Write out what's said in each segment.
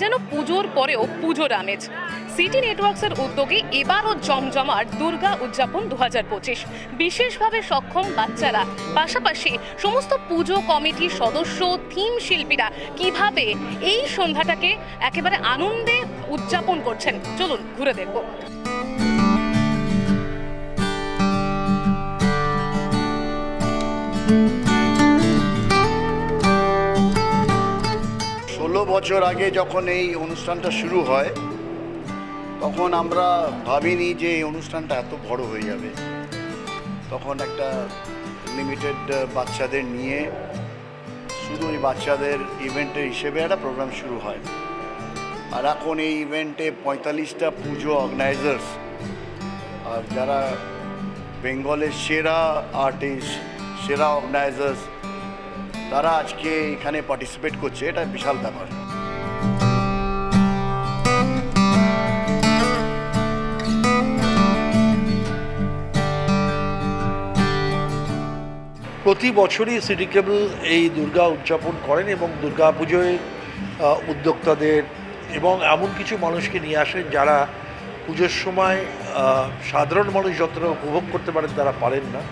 যেন পুজোর পরেও পুজোর আমেজ সিটি নেটওয়ার্কসের উদ্যোগে এবারও জমজমাট দুর্গা উদযাপন দু হাজার পঁচিশ। বিশেষভাবে সক্ষম বাচ্চারা, পাশাপাশি সমস্ত পুজো কমিটির সদস্য, থিম শিল্পীরা কীভাবে এই সন্ধ্যাটাকে একেবারে আনন্দে উদযাপন করছেন, চলুন ঘুরে দেখব। ষোলো বছর আগে যখন এই অনুষ্ঠানটা শুরু হয়, তখন আমরা ভাবিনি যে এই অনুষ্ঠানটা এত বড় হয়ে যাবে। তখন একটা লিমিটেড বাচ্চাদের নিয়ে শুধু ওই বাচ্চাদের ইভেন্টের হিসেবে একটা প্রোগ্রাম শুরু হয়। আর এখন এই ইভেন্টে পঁয়তাল্লিশটা পুজো অর্গানাইজার্স আর যারা বেঙ্গলের সেরা আর্টিস্ট সেরা অর্গানাইজার্স তারা আজকে এখানে পার্টিসিপেট করছে, এটা বিশাল ব্যাপার। প্রতি বছরই সিটি কেবল এই দুর্গা উদযাপন করেন এবং দুর্গা পুজোয় উদ্যোক্তাদের এবং এমন কিছু মানুষকে নিয়ে আসেন যারা পুজোর সময় সাধারণ মানুষ যতটা উপভোগ করতে পারেন তারা পারেন না।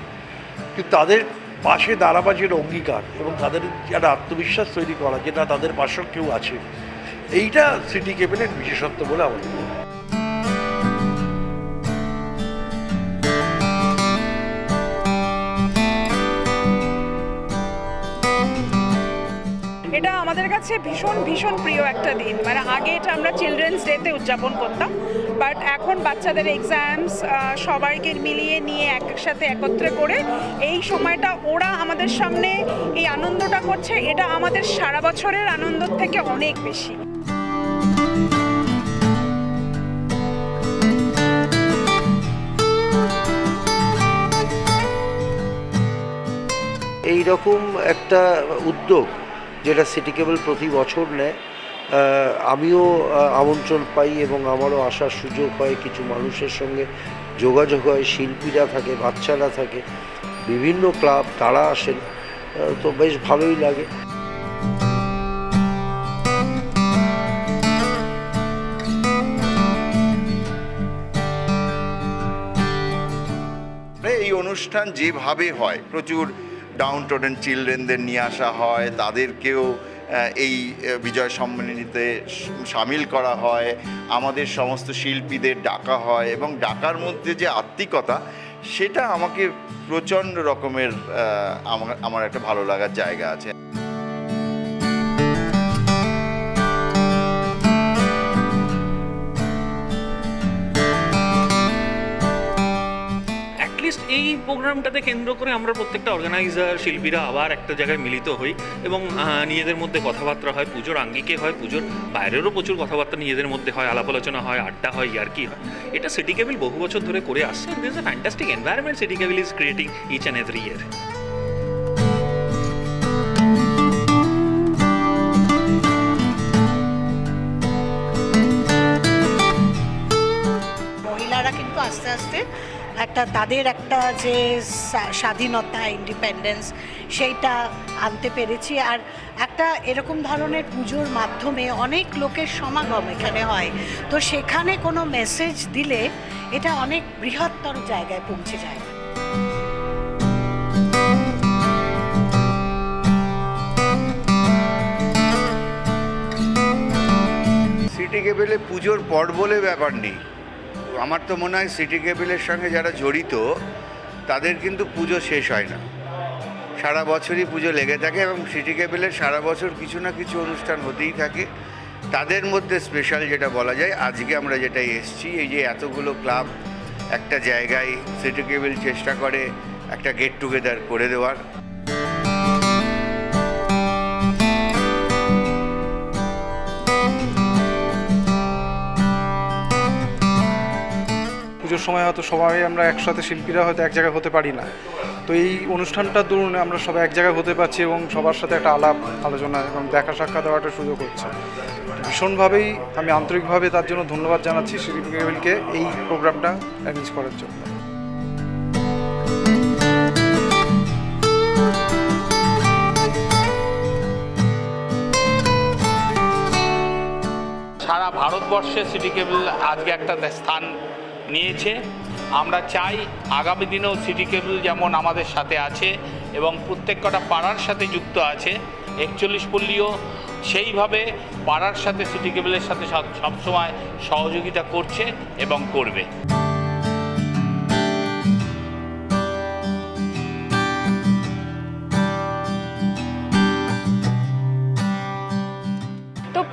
কিন্তু তাদের পাশে দাঁড়াবা যে অঙ্গীকার এবং তাদের একটা আত্মবিশ্বাস তৈরি করা যেটা তাদের পাশেও কেউ আছে। এইটা সিটি ক্যাবিনেট বিশেষত্ব বলে আমার আমাদের কাছে ভীষণ ভীষণ প্রিয় একটা দিন। মানে আগে এটা আমরা চিলড্রেন্স ডেতে উদযাপন করতাম বাট এখন বাচ্চাদের এক্সামস সবাইকে মিলিয়ে নিয়ে একসাথে একত্রে করে এই সময়টা ওরা আমাদের সামনে এই আনন্দটা করছে, এটা আমাদের সারা বছরের আনন্দর থেকে অনেক বেশি। এই রকম একটা উদ্যোগ যেটা সিটি কেবল প্রতি বছর নেয় আমিও আমন্ত্রণ পাই এবং আমারও আসার সুযোগ হয় কিছু মানুষের সঙ্গে যোগাযোগ হয়, শিল্পীরা থাকে, বাচ্চারা থাকে, বিভিন্ন ক্লাব, তারা আসেন তো বেশ ভালোই লাগে। এই অনুষ্ঠান যেভাবে হয়, প্রচুর ডাউন টোডেন চিলড্রেনদের নিয়ে আসা হয়, তাদেরকেও এই বিজয় সম্মেলনীতে সামিল করা হয়, আমাদের সমস্ত শিল্পীদের ডাকা হয় এবং ডাকার মধ্যে যে আত্মিকতা, সেটা আমাকে প্রচণ্ড রকমের আমার আমার একটা ভালো লাগার জায়গা আছে। এই প্রোগ্রামটাতে কেন্দ্র করে আমরা প্রত্যেকটা অর্গানাইজার শিল্পীরা আবার একটা জায়গায় মিলিত হই এবং নিজেদের মধ্যে কথাবার্তা হয়, পুজোর আঙ্গিকে হয়, পুজোর বাইরেরও প্রচুর কথাবার্তা নিজেদের মধ্যে হয় আলাপ আলোচনা হয়, আড্ডা হয়, ইয়ার্কি হয়। এটা সিটি কেবিল বহু বছর ধরে করে আসছে this a fantastic environment city cable is creating each and every year মহিলারা কিন্তু আস্তে আস্তে একটা তাদের একটা যে স্বাধীনতা ইন্ডিপেন্ডেন্স সেইটা আনতে পেরেছি। আর একটা এরকম ধরনের পুজোর মাধ্যমে অনেক লোকের সমাগম এখানে হয়। তো সেখানে কোনো মেসেজ দিলে এটা অনেক বৃহত্তর জায়গায় পৌঁছে যায়। সিটি কেবেলে পুজোর পর বলে ব্যাপার নেই। আমার তো মনে হয় সিটি কেবেলের সঙ্গে যারা জড়িত, তাদের কিন্তু পুজো শেষ হয় না। সারা বছরই পুজো লেগে থাকে এবং সিটি কেবেলের সারা বছর কিছু না কিছু অনুষ্ঠান হতেই থাকে। তাদের মধ্যে স্পেশাল যেটা বলা যায়, আজকে আমরা যেটা এসছি, এই যে এতগুলো ক্লাব একটা জায়গায় সিটি কেবেল চেষ্টা করে একটা গেট টুগেদার করে দেওয়ার। পুজোর সময় হয়তো সবাই আমরা একসাথে শিল্পীরা হয়তো এক জায়গায় হতে পারি না। তো এই অনুষ্ঠানটার দরুন আমরা সবাই এক জায়গায় হতে পারছি এবং সবার সাথে একটা আলাপ, আলোচনা এবং দেখা সাক্ষাৎ দেওয়ার একটা সুযোগ হচ্ছে ভীষণভাবেই আমি আন্তরিকভাবে তার জন্য ধন্যবাদ জানাচ্ছি শিল্পী কেবিলকে এই প্রোগ্রামটা অ্যারেঞ্জ করার জন্য। সারা ভারতবর্ষে সিটি কেবল আজকে একটা স্থান নিয়েছে। আমরা চাই আগামী দিনেও সিটি কেবল যেমন আমাদের সাথে আছে এবং প্রত্যেক কটা পাড়ার সাথে যুক্ত আছে, একচল্লিশ পল্লীও সেইভাবে পাড়ার সাথে সিটি কেবলের সাথে সবসময় সহযোগিতা করছে এবং করবে।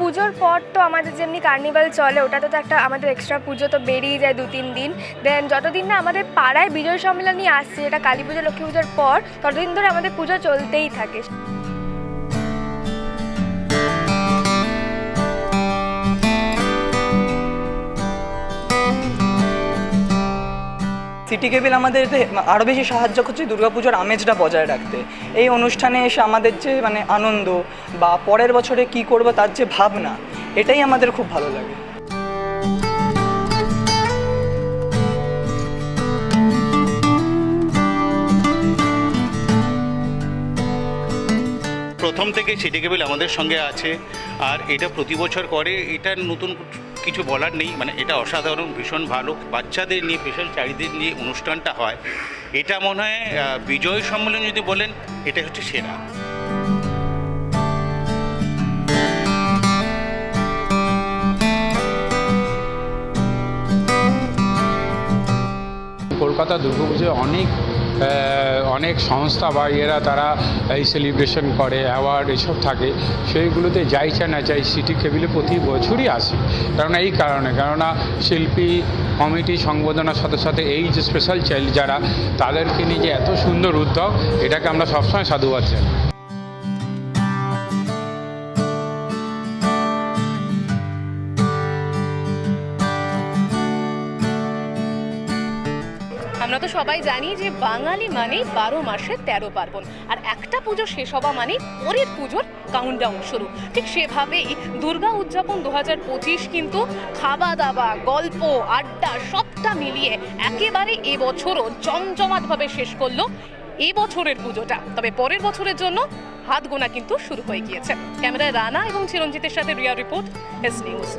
পুজোর পর তো আমাদের যেমনি কার্নিভাল চলে, ওটাতে তো একটা আমাদের এক্সট্রা পুজো তো বেরিয়ে যায় দু, তিন দিন। দেন যতদিন না আমাদের পাড়ায় বিজয় সম্মেলনী আসছে এটা কালী পুজো, লক্ষ্মী পুজোর পর, ততদিন ধরে আমাদের পুজো চলতেই থাকে। সিটি কেবিল আমাদের আরও বেশি সাহায্য করছে দুর্গাপুজোর আমেজটা বজায় রাখতে। এই অনুষ্ঠানে এসে আমাদের যে মানে আনন্দ বা পরের বছরে কি করব তার যে ভাবনা, এটাই আমাদের খুব ভালো লাগে। প্রথম থেকে সিটি কেবল আমাদের সঙ্গে আছে। আর এটা প্রতি বছর করে, এটা নতুন কিছু বলার নেই। মানে এটা অসাধারণ, ভীষণ ভালো। বাচ্চাদের নিয়ে ভীষণ চারিদের নিয়ে অনুষ্ঠানটা হয়। এটা মনে হয় বিজয় সম্মেলন যদি বলেন, এটা হচ্ছে সেরা। কলকাতা দুর্গাপুজোয় অনেক অনেক সংস্থা বা এরা তারা এই সেলিব্রেশন করে অ্যাওয়ার্ড এসব থাকে। সেইগুলোতে চাই না চাই সিটি কেবিলে প্রতি বছরই আসে। কারণ এই কারণে, কেননা শিল্পী, কমিটি, সংবর্ধনার সাথে সাথে এই যে স্পেশাল চাইল্ড যারা, তাদেরকে নিয়ে যে এত সুন্দর উদ্যোগ, এটাকে আমরা সবসময় সাধুবাদ জানাই। আমরা তো সবাই জানি যে বাঙালি মানে বারো মাসে তেরো পার্বণ। আর একটা পুজো শেষ হওয়া মানে পরের পুজোর কাউন্টডাউন শুরু। ঠিক সেভাবেই দুর্গা উদযাপন দু হাজার পঁচিশ কিন্তু খাওয়া দাওয়া গল্প, আড্ডা সবটা মিলিয়ে একেবারে এবছরও জমজমাটভাবে শেষ করল এবছরের পুজোটা। তবে পরের বছরের জন্য হাত গোনা কিন্তু শুরু হয়ে গিয়েছে। ক্যামেরায় রানা এবং চিরঞ্জিতের সাথে রিয়া রিপোর্ট এস নিউজ